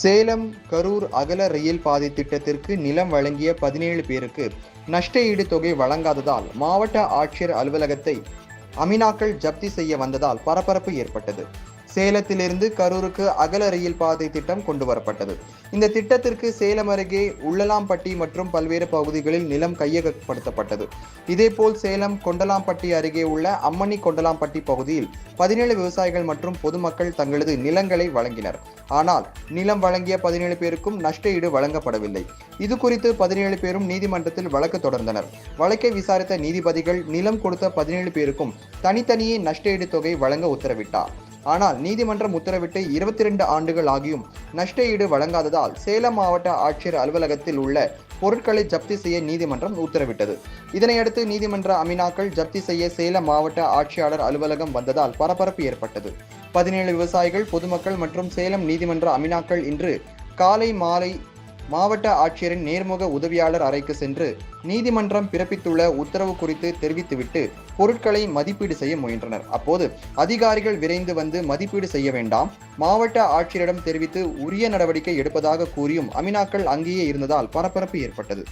சேலம் கரூர் அகல ரயில் பாதை திட்டத்திற்கு நிலம் வழங்கிய பதினேழு பேருக்கு நஷ்ட ஈடு தொகை வழங்காததால் மாவட்ட ஆட்சியர் அலுவலகத்தை அமினாக்கள் ஜப்தி செய்ய வந்ததால் பரபரப்பு ஏற்பட்டது. சேலத்திலிருந்து கரூருக்கு அகல ரயில் பாதை திட்டம் கொண்டு வரப்பட்டது. இந்த திட்டத்திற்கு சேலம் அருகே உள்ளலாம்பட்டி மற்றும் பல்வேறு பகுதிகளில் நிலம் கையகப்படுத்தப்பட்டது. இதேபோல் சேலம் கொண்டலாம்பட்டி அருகே உள்ள அம்மணி கொண்டலாம்பட்டி பகுதியில் பதினேழு விவசாயிகள் மற்றும் பொதுமக்கள் தங்களது நிலங்களை வழங்கினர். ஆனால் நிலம் வழங்கிய பதினேழு பேருக்கும் நஷ்ட ஈடு வழங்கப்படவில்லை. இது குறித்து பதினேழு பேரும் நீதிமன்றத்தில் வழக்கு தொடர்ந்தனர். வழக்கை விசாரித்த நீதிபதிகள் நிலம் கொடுத்த பதினேழு பேருக்கும் தனித்தனியே நஷ்ட ஈடு தொகை வழங்க உத்தரவிட்டார். ஆனால் நீதிமன்றம் உத்தரவிட்டு இருபத்தி ரெண்டு ஆண்டுகள் ஆகியும் நஷ்ட ஈடு வழங்காததால் சேலம் மாவட்ட ஆட்சியர் அலுவலகத்தில் உள்ள பொருட்களை ஜப்தி செய்ய நீதிமன்றம் உத்தரவிட்டது. இதனையடுத்து நீதிமன்ற அமினாக்கள் ஜப்தி செய்ய சேலம் மாவட்ட ஆட்சியாளர் அலுவலகம் வந்ததால் பரபரப்பு ஏற்பட்டது. பதினேழு விவசாயிகள் பொதுமக்கள் மற்றும் சேலம் நீதிமன்ற அமினாக்கள் இன்று காலை மாலை மாவட்ட ஆட்சியரின் நேர்முக உதவியாளர் அறைக்கு சென்று நீதிமன்றம் பிறப்பித்துள்ள உத்தரவு குறித்து தெரிவித்துவிட்டு பொருட்களை மதிப்பீடு செய்ய முயன்றனர். அப்போது அதிகாரிகள் விரைந்து வந்து மதிப்பீடு செய்ய வேண்டாம் மாவட்ட ஆட்சியரிடம் தெரிவித்து உரிய நடவடிக்கை எடுப்பதாக கூறியும் அமினாக்கள் அங்கேயே இருந்ததால் பரபரப்பு ஏற்பட்டது.